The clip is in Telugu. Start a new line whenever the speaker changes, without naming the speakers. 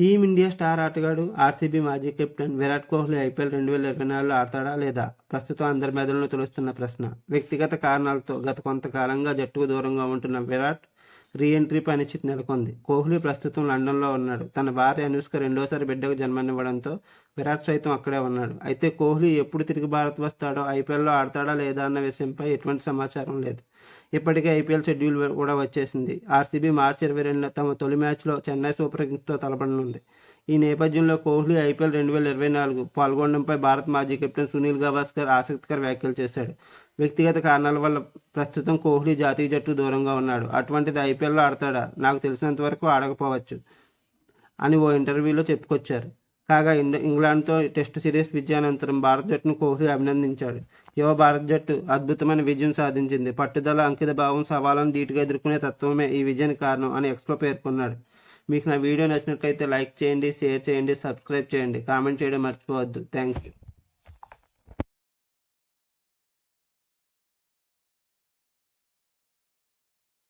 టీమిండియా స్టార్ ఆటగాడు ఆర్సీబీ మాజీ కెప్టెన్ విరాట్ కోహ్లీ ఐపీఎల్ రెండు వేల ఇరవై నాలుగులో ఆడతాడా లేదా? ప్రస్తుతం అందరి మెదడులను తొలుస్తున్న ప్రశ్న. వ్యక్తిగత కారణాలతో గత కొంతకాలంగా జట్టుకు దూరంగా ఉంటున్న విరాట్ రీఎంట్రీ అనిశ్చితి నెలకొంది. కోహ్లీ ప్రస్తుతం లండన్లో ఉన్నాడు. తన భార్య అనుష్క రెండోసారి బిడ్డకు జన్మనివ్వడంతో విరాట్ సైతం అక్కడే ఉన్నాడు. అయితే కోహ్లీ ఎప్పుడు తిరిగి భారత్ వస్తాడో ఐపీఎల్లో ఆడతాడా లేదా అన్న విషయంపై ఎటువంటి సమాచారం లేదు. ఇప్పటికే ఐపీఎల్ షెడ్యూల్ కూడా వచ్చేసింది. ఆర్సీబీ మార్చి ఇరవై రెండున తమ తొలి మ్యాచ్లో చెన్నై సూపర్ కింగ్స్తో తలపడనుంది. ఈ నేపథ్యంలో కోహ్లీ ఐపీఎల్ రెండు వేల ఇరవై నాలుగు పాల్గొనడంపై భారత్ మాజీ కెప్టెన్ సునీల్ గవాస్కర్ ఆసక్తికర వ్యాఖ్యలు చేశాడు. వ్యక్తిగత కారణాల వల్ల ప్రస్తుతం కోహ్లీ జాతీయ జట్టు దూరంగా ఉన్నాడు. అటువంటిది ఐపీఎల్లో ఆడతాడా? నాకు తెలిసినంత వరకు ఆడకపోవచ్చు అని ఓ ఇంటర్వ్యూలో చెప్పుకొచ్చారు. కాగా ఇంగ్లాండ్తో టెస్ట్ సిరీస్ విజయానంతరం భారత జట్టును కోహ్లీ అభినందించాడు. యువ భారత జట్టు అద్భుతమైన విజయం సాధించింది. పట్టుదల అంకిత భావం సవాళ్ళను ధీటుగా ఎదుర్కొనే తత్వమే ఈ విజయానికి కారణం అని ఎక్స్లో పేర్కొన్నాడు. మీకు నా వీడియో నచ్చినట్లయితే లైక్ చేయండి షేర్ చేయండి సబ్స్క్రైబ్ చేయండి. కామెంట్ చేయడం మర్చిపోవద్దు. Thank you